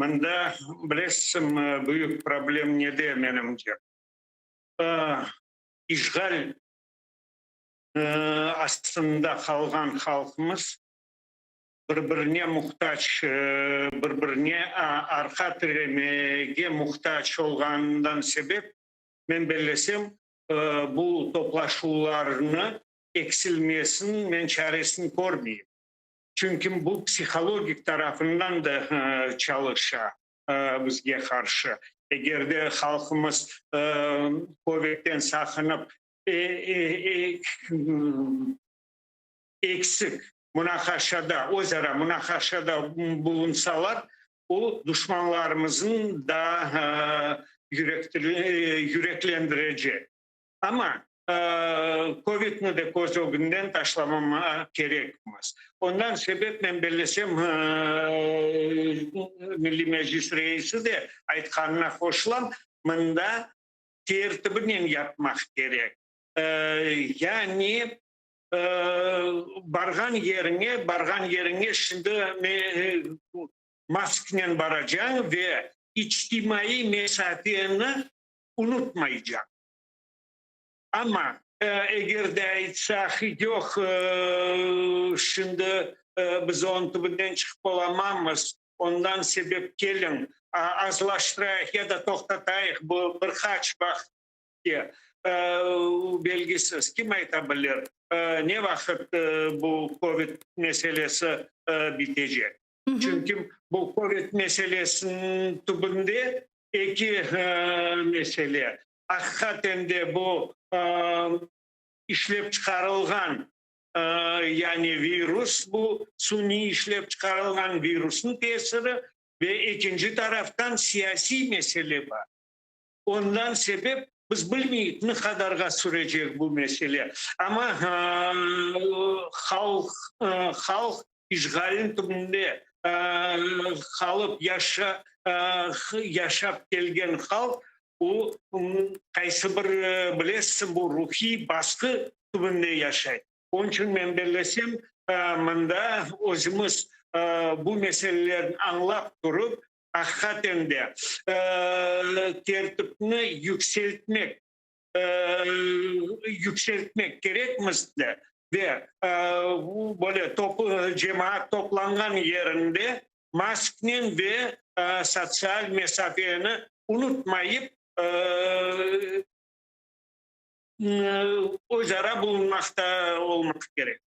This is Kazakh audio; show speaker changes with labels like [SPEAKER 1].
[SPEAKER 1] мында білесім, бүйік проблем неде меніңше Ижғал астында қалған халқымыз бір біріне мұқтаж бір біріне арқа тіремеге мұқтаж олғандан себеп мен білесем бұл топлашуларыны ексілмесін, мен шәресін көрмеймін Çünkü bu psikolojik tarafından da e, çalışa e, bizge karşı. Eğer de halkımız e, COVID'den sakınıp e, e, e, eksik münakaşada, özara münakaşada bulunsalar o düşmanlarımızın da e, e yüreklendirici. Ama ковидны деп көзөгүнөн ташламама керекмиз ондан себеп мен белесем милли мажлис рейси де айтканына кошулам мында тертибинен япмақ керек яғни барған еріңе, барған еріңе шынды бара баражаң ве ичтимаи mesafeni жаң. Ama эгерде айтсак үшінді ушинде биз онтубуден чыгып алмаймыз ондан себеп келін азлаштырайык я тоқтатайық, бұл бір бир хач белгісіз. Кім айта білер. не бұл бұл ковид meselesi битежек чүнки бұл ковид түбінде екі мәселе Ақхат акхатенде бұл ә, ішлеп шығарылған яғни вирус бұл суни ішлеп шығарылған вирустың кесірі Бе, екінші тараптан саяси мәселе бар ондан себеп біз білмейтін қадарға сүрежек бұл мәселе ама халық ә, халық ижғалин түбінде халып яша, яшап келген халық ол қайсыбір білесіз бұл рухи басқы түбінде жашайды ол үшін мен бірлесем ә, мында өзіміз ә, бұл мәселелерді аңлап тұрып ақиқатен де ә, тәртіпні жүкселтмек yükseltmek gerekmezdi де e, böyle топ, жемаат топланған yerinde maskenin де e, sosyal mesafeni e, e, e, o'zaro bulunmoqda olmoq